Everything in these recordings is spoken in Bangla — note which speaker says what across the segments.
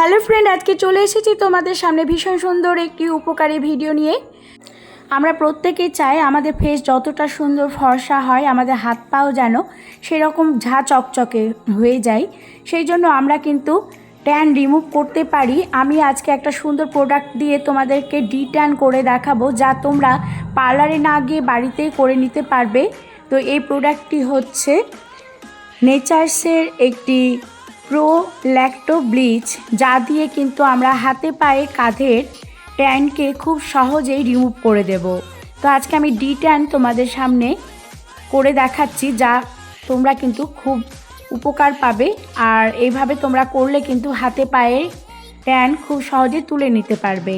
Speaker 1: হ্যালো ফ্রেন্ড, আজকে চলে এসেছি তোমাদের সামনে ভীষণ সুন্দর একটি উপকারী ভিডিও নিয়ে। আমরা প্রত্যেকে চাই আমাদের ফেস যতটা সুন্দর ফর্সা হয়, আমাদের হাত পাও যেন সেরকম ঝা চকচকে হয়ে যায়। সেই জন্য আমরা কিন্তু ট্যান রিমুভ করতে পারি। আমি আজকে একটা সুন্দর প্রোডাক্ট দিয়ে তোমাদেরকে ডি ট্যান করে দেখাবো, যা তোমরা পার্লারে না গিয়ে বাড়িতেই করে নিতে পারবে। তো এই প্রোডাক্টটি হচ্ছে নেচার্সের একটি প্রো ল্যাক্টো ব্লিচ যা দিয়ে কিন্তু আমরা হাতে পায়ে কাঁধের ট্যানকে খুব সহজেই রিমুভ করে দেব। তো আজকে আমি ডি ট্যান তোমাদের সামনে করে দেখাচ্ছি, যা তোমরা কিন্তু খুব উপকার পাবে। আর এইভাবে তোমরা করলে কিন্তু হাতে পায়ে ট্যান খুব সহজে তুলে নিতে পারবে।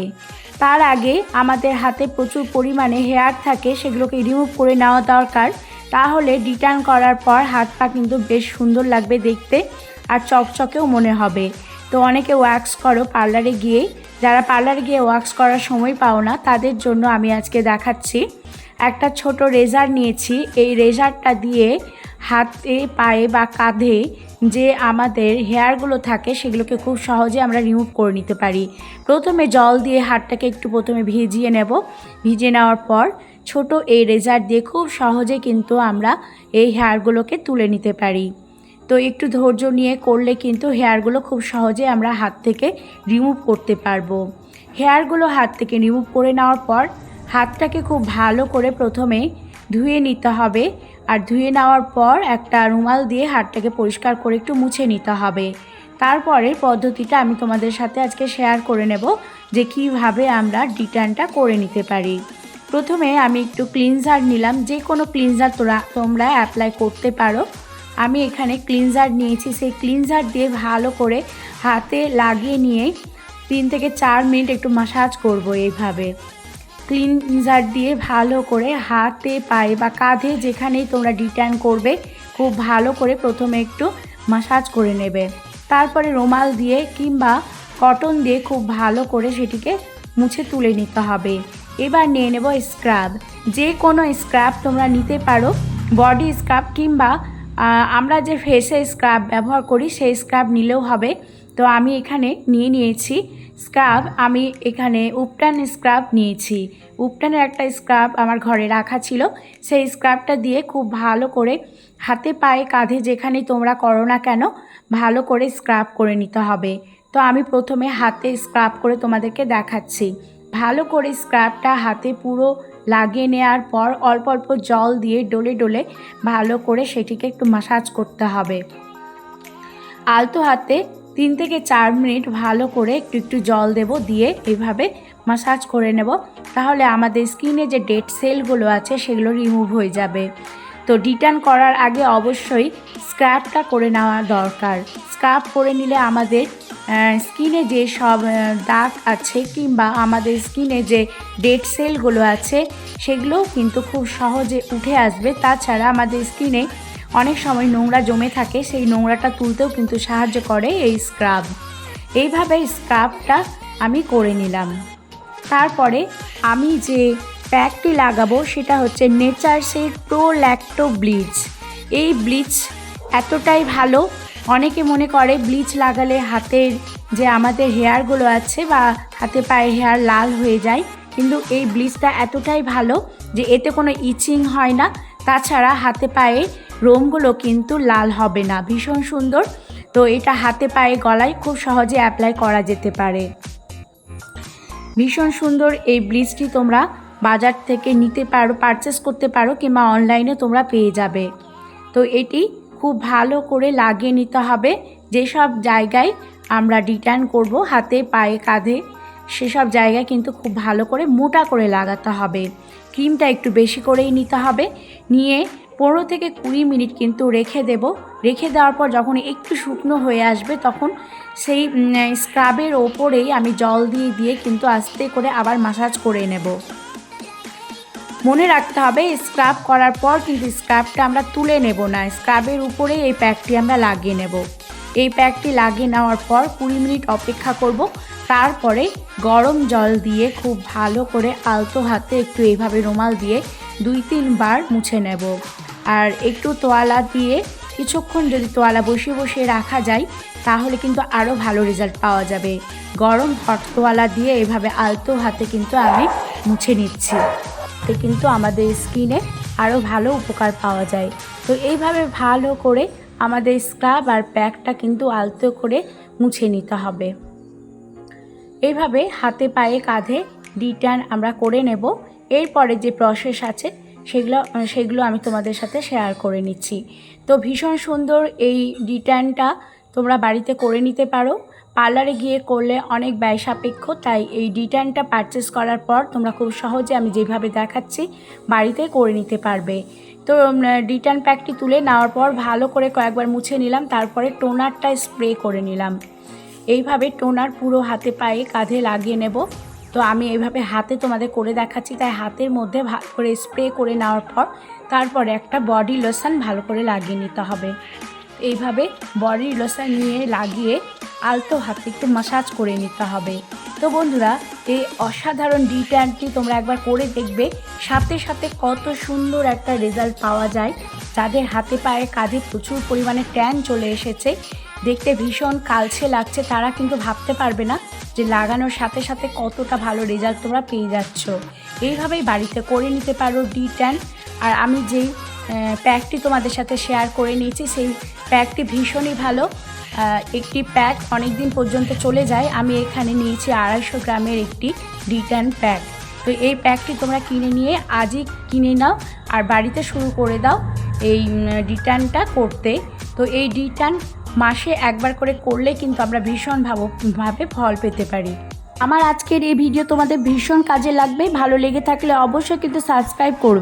Speaker 1: তার আগে আমাদের হাতে প্রচুর পরিমাণে হেয়ার থাকে, সেগুলোকে রিমুভ করে নেওয়া দরকার। তাহলে ডিটার্ন করার পর হাত পা কিন্তু বেশ সুন্দর লাগবে দেখতে। আর চকচকেও মনে হবে। তো অনেকে ওয়াক্স করো পার্লারে গিয়ে যারা পার্লারে গিয়ে ওয়াক্স করার সময় পাও না, তাদের জন্য আমি আজকে দেখাচ্ছি। একটা ছোট রেজার নিয়েছি। এই রেজারটা দিয়ে হাতে, পায়ে বা কাঁধে যে আমাদের হেয়ারগুলো থাকে, সেগুলোকে খুব সহজে আমরা রিমুভ করে নিতে পারি। প্রথমে জল দিয়ে হাতটাকে একটু প্রথমে ভিজিয়ে নেব। ভিজিয়ে নেওয়ার পর ছোট এই রেজার দিয়ে খুব সহজে কিন্তু আমরা এই হেয়ারগুলোকে তুলে নিতে পারি। তো একটু ধৈর্য নিয়ে করলে কিন্তু হেয়ারগুলো খুব সহজে আমরা হাত থেকে রিমুভ করতে পারব। হেয়ারগুলো হাত থেকে রিমুভ করে নেওয়ার পর হাতটাকে খুব ভালো করে প্রথমে ধুয়ে নিতে হবে আর ধুয়ে নেওয়ার পর একটা রুমাল দিয়ে হাতটাকে পরিষ্কার করে একটু মুছে নিতে হবে। তারপরের পদ্ধতিটা আমি তোমাদের সাথে আজকে শেয়ার করে নেব যে কীভাবে আমরা ডিটার্নটা করে নিতে পারি। প্রথমে আমি একটু ক্লিনজার নিলাম যে কোনো ক্লিনজার তোরা, তোমরা অ্যাপ্লাই করতে পারো। আমি এখানে ক্লিনজার নিয়েছি। সেই ক্লিনজার দিয়ে ভালো করে হাতে লাগিয়ে নিয়ে তিন থেকে চার মিনিট একটু মাসাজ করব এইভাবে। ক্লিনজার দিয়ে ভালো করে হাতে, পায়ে বা কাঁধে যেখানেই তোমরা ডিটার্ন করবে, খুব ভালো করে প্রথমে একটু মাসাজ করে নেবে। তারপরে রুমাল দিয়ে কিংবা কটন দিয়ে খুব ভালো করে সেটিকে মুছে তুলে নিতে হবে। এবার নিয়ে নেব স্ক্রাব যে কোনো স্ক্রাব তোমরা নিতে পারো। বডি স্ক্রাব কিংবা আমরা যে ফেসে স্ক্রাব ব্যবহার করি, সেই স্ক্রাব নিলেও হবে। তো আমি এখানে নিয়ে নিয়েছি স্ক্রাব আমি এখানে উপটান স্ক্রাব নিয়েছি। উপটানের একটা স্ক্রাব আমার ঘরে রাখা ছিল। সেই স্ক্রাবটা দিয়ে খুব ভালো করে হাতে পায়ে কাঁধে যেখানে তোমরা করো না কেন, ভালো করে স্ক্রাব করে নিতে হবে। তো আমি প্রথমে হাতে স্ক্রাব করে তোমাদেরকে দেখাচ্ছি। ভালো করে স্ক্রাবটা হাতে পুরো লাগিয়ে নেওয়ার পর অল্প অল্প জল দিয়ে ডলে ডলে ভালো করে সেটিকে একটু মাসাজ করতে হবে। আলতো হাতে তিন থেকে চার মিনিট ভালো করে একটু একটু জল দেব দিয়ে এইভাবে মাসাজ করে নেব। তাহলে আমাদের স্কিনে যে ডেড সেলগুলো আছে সেগুলো রিমুভ হয়ে যাবে। তো রিটার্ন করার আগে অবশ্যই স্ক্রাবটা করে নেওয়া দরকার। স্ক্রাব করে নিলে আমাদের স্কিনে যে সব দাগ আছে কিংবা আমাদের স্কিনে যে ডেড সেলগুলো আছে, সেগুলোও কিন্তু খুব সহজে উঠে আসবে। তাছাড়া আমাদের স্কিনে অনেক সময় নোংরা জমে থাকে, সেই নোংরাটা তুলতেও কিন্তু সাহায্য করে এই স্ক্রাব। এইভাবে স্ক্রাবটা আমি করে নিলাম। তারপরে আমি যে প্যাকটি লাগাবো, সেটা হচ্ছে নেচার্সের প্রো ল্যাক্টো ব্লিচ। এই ব্লিচ এতটাই ভালো অনেকে মনে করে ব্লিচ লাগালে হাতের যে আমাদের হেয়ারগুলো আছে বা হাতে পায়ে হেয়ার লাল হয়ে যায়, কিন্তু এই ব্লিচটা এতটাই ভালো যে এতে কোনো ইচিং হয় না। তাছাড়া হাতে পায়ে রোমগুলো কিন্তু লাল হবে না, ভীষণ সুন্দর। তো এটা হাতে পায়ে গলায় খুব সহজে অ্যাপ্লাই করা যেতে পারে। ভীষণ সুন্দর এই ব্লিচটি তোমরা বাজার থেকে নিতে পারো পারচেস করতে পারো কিংবা অনলাইনে তোমরা পেয়ে যাবে। তো এটি খুব ভালো করে লাগিয়ে নিতে হবে। যেসব জায়গায় আমরা রিটার্ন করব, হাতে, পায়ে, কাঁধে, সেসব জায়গায় কিন্তু খুব ভালো করে মোটা করে লাগাতে হবে। ক্রিমটা একটু বেশি করেই নিতে হবে। নিয়ে পনেরো থেকে কুড়ি মিনিট কিন্তু রেখে দেব। রেখে দেওয়ার পর যখন একটু শুকনো হয়ে আসবে, তখন সেই স্ক্রাবের ওপরেই আমি জল দিয়ে দিয়ে কিন্তু আস্তে করে আবার মাসাজ করে নেব। মনে রাখতে হবে স্ক্রাব করার পর কিন্তু স্ক্রাবটা আমরা তুলে নেব না। স্ক্রাবের উপরে এই প্যাকটি আমরা লাগিয়ে নেব। এই প্যাকটি লাগিয়ে নেওয়ার পর কুড়ি মিনিট অপেক্ষা করব। তারপরে গরম জল দিয়ে খুব ভালো করে আলতো হাতে একটু এইভাবে রুমাল দিয়ে দুই তিনবার মুছে নেব। আর একটু তোয়ালা দিয়ে কিছুক্ষণ যদি তোয়ালা বসিয়ে বসিয়ে রাখা যায়, তাহলে কিন্তু আরও ভালো রেজাল্ট পাওয়া যাবে। গরম হট তোয়ালা দিয়ে এভাবে আলতো হাতে কিন্তু আমি মুছে নিচ্ছি। এতে কিন্তু আমাদের স্কিনে আরও ভালো উপকার পাওয়া যায়। তো এইভাবে ভালো করে আমাদের স্ক্রাব আর প্যাকটা কিন্তু আলতো করে মুছে নিতে হবে। এইভাবে হাতে পায়ে কাঁধে ডিটার্ন আমরা করে নেব। এরপরে যে প্রসেস আছে, সেগুলো সেগুলো আমি তোমাদের সাথে শেয়ার করে নিচ্ছি। তো ভীষণ সুন্দর এই ডিটার্নটা তোমরা বাড়িতে করে নিতে পারো। পার্লারে গিয়ে করলে অনেক ব্যয় সাপেক্ষ, তাই এই ডিটার্নটা পারচেস করার পর তোমরা খুব সহজে আমি যেভাবে দেখাচ্ছি, বাড়িতে করে নিতে পারবে। তো ডিটার্ন প্যাকটি তুলে নেওয়ার পর ভালো করে কয়েকবার মুছে নিলাম, তারপরে টোনারটা স্প্রে করে নিলাম। এইভাবে টোনার পুরো হাতে পায়ে কাঁধে লাগিয়ে নেব। তো, আমি এইভাবে হাতে তোমাদের করে দেখাচ্ছি, তাই হাতের মধ্যে ভালো করে স্প্রে করে নেওয়ার পর তারপরে একটা বডি লোশন ভালো করে লাগিয়ে নিতে হবে। এইভাবে বডি লোশন নিয়ে লাগিয়ে আলতো হাতে একটু মাসাজ করে নিতে হবে। তো বন্ধুরা, এই অসাধারণ ডিট্যানটি তোমরা একবার করে দেখবে। সাথে সাথে কত সুন্দর একটা রেজাল্ট পাওয়া যায়। যাদের হাতে পায়ে কাঁধে প্রচুর পরিমাণে ট্যান চলে এসেছে, দেখতে ভীষণ কালছে লাগছে, তারা কিন্তু ভাবতে পারবে না যে লাগানোর সাথে সাথে কতটা ভালো রেজাল্ট তোমরা পেয়ে যাচ্ছ। এইভাবেই বাড়িতে করে নিতে পারো ডি ট্যান আর আমি যেই প্যাকটি তোমাদের সাথে শেয়ার করে নিয়েছি। সেই প্যাকটি ভীষণই ভালো। একটি প্যাক অনেক দিন পর্যন্ত চলে যায়। আমি এখানে নিয়েছি আড়াইশো গ্রামের একটি ডিটার্ন প্যাক তো এই প্যাকটি তোমরা কিনে নিয়ে আজই কিনে নাও আর বাড়িতে শুরু করে দাও এই ডিটার্নটা করতে। তো এই ডিটার্ন মাসে একবার করে করলে কিন্তু আমরা ভীষণ ভাবে ফল পেতে পারি। আমার আজকের এই ভিডিও তোমাদের ভীষণ কাজে লাগবে। ভালো লেগে থাকলে অবশ্যই কিন্তু সাবস্ক্রাইব করবে।